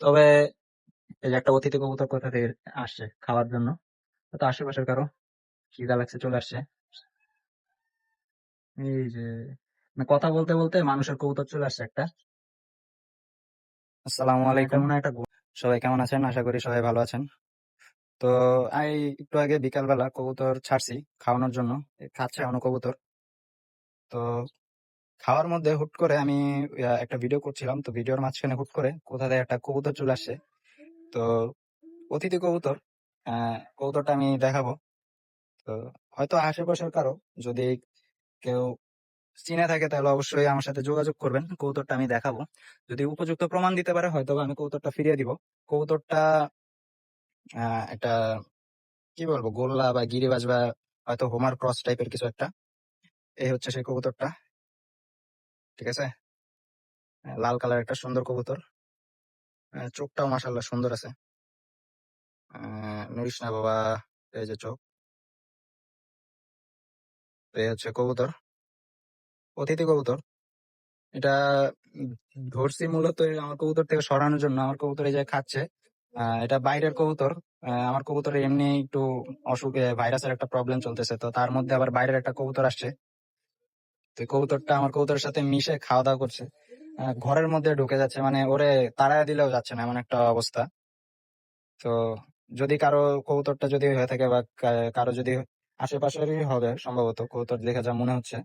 তবে এই যে একটা অতিথি কবুতর কোথা থেকে আসছে খাওয়ার জন্য? তো আশেপাশের কারও। খিদা লাগছে চলে আসছে। এই যে কথা বলতে বলতে মানুষের কবুতর চলে আসছে একটা। আসসালামু আলাইকুম। একটা সবাই কেমন আছেন? আশা করি সবাই ভালো আছেন। তো আমি একটু আগে বিকালবেলা কবুতর ছাড়ছি খাওয়ানোর জন্য। খাচ্ছে এখনও কবুতর। তো খাওয়ার মধ্যে হুট করে আমি আহ, একটা ভিডিও করছিলাম। তো ভিডিওর মাঝখানে হুট করে কোথা থেকে একটা কবুতর চলে আসে তো অতিথি কবুতর আহ কবুতরটা আমি দেখাবো। তো হয়তো আশেপাশের কারও যদি কেউ চিনে থাকে তাহলে অবশ্যই আমার সাথে যোগাযোগ করবেন। কবুতরটা আমি দেখাবো। যদি উপযুক্ত প্রমাণ দিতে পারে হয়তো আমি কবুতরটা ফিরিয়ে দিব। কবুতরটা আহ একটা কি বলব গোল্লা বা গিরিবাজ বা হয়তো হোমার ক্রস টাইপের কিছু একটা। এই হচ্ছে সেই কবুতরটা। ঠিক আছে? লাল কালার একটা সুন্দর কবুতর। চোখটাও মাসাল্লাহ সুন্দর আছে। নড়িস না বাবা, এই যে চোখ। এই হচ্ছে কবুতর। অতিথি কবুতর। এটা ধরছি মূলত আমার কবুতর থেকে সরানোর জন্য। আমার কবুতর এই যে খাচ্ছে এটা বাইরের কবুতর। আমার কবুতরের এমনি একটু অসুখে, ভাইরাসের একটা প্রবলেম চলতেছে। তো তার মধ্যে আবার বাইরের একটা কবুতর আসছে। তো কবুতরটা আমার কবুতরের সাথে মিশে খাওয়া দাওয়া করছে ঘরের মধ্যে ঢুকে যাচ্ছে মানে ওরে তাড়ায় দিলেও যাচ্ছে না এমন একটা অবস্থা। তো যদি কারও কবুতরটা যদি হয়ে থাকে বা কারও যদি আশেপাশেরই হবে সম্ভবত কবুতর দেখে যা মনে হচ্ছে।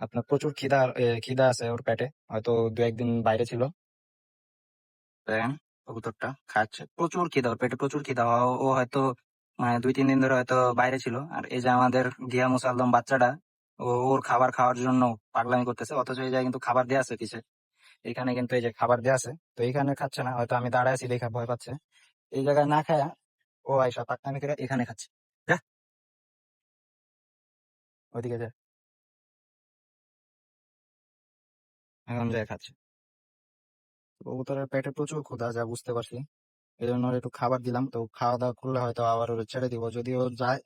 আপনার প্রচুর খিদা খিদা আছে ওর পেটে, হয়তো দু, একদিন বাইরে ছিল। কবুতরটা খাচ্ছে। প্রচুর খিদা, ওর পেটে প্রচুর খিদা। ও হয়তো মানে দুই তিন দিন ধরে হয়তো বাইরে ছিল। আর এই যে আমাদের গিয়া মুসালদম বাচ্চাটা ওর খাবার খাওয়ার জন্য পাগলামি করতেছে, অথচ এই জায়গায় কিন্তু খাবার দেওয়া আছে পিছে এখানে কিন্তু এই যে খাবার দেওয়া আছে, তো এখানে খাচ্ছে না, হয়তো আমি দাঁড়ায় আছি দেখা ভয় পাচ্ছে। এই জায়গায় না খায়া ও আইসা পাকনামি করে এখানে খাচ্ছে। যা। যা। এখন যায় খাচ্ছে। কবুতরের পেটে প্রচুর ক্ষুধা, যা বুঝতে পারছি। এই জন্য একটু খাবার দিলাম, তো খাওয়া দাওয়া করলে হয়তো আবার ওর ছেড়ে দিব। যদি ও যায়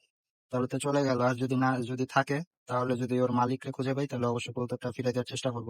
তাহলে তো চলে গেল। আর যদি না, যদি থাকে, তাহলে যদি ওর মালিককে খুঁজে পাই, তাহলে অবশ্যই কবুতরটা ফিরে দেওয়ার চেষ্টা করব।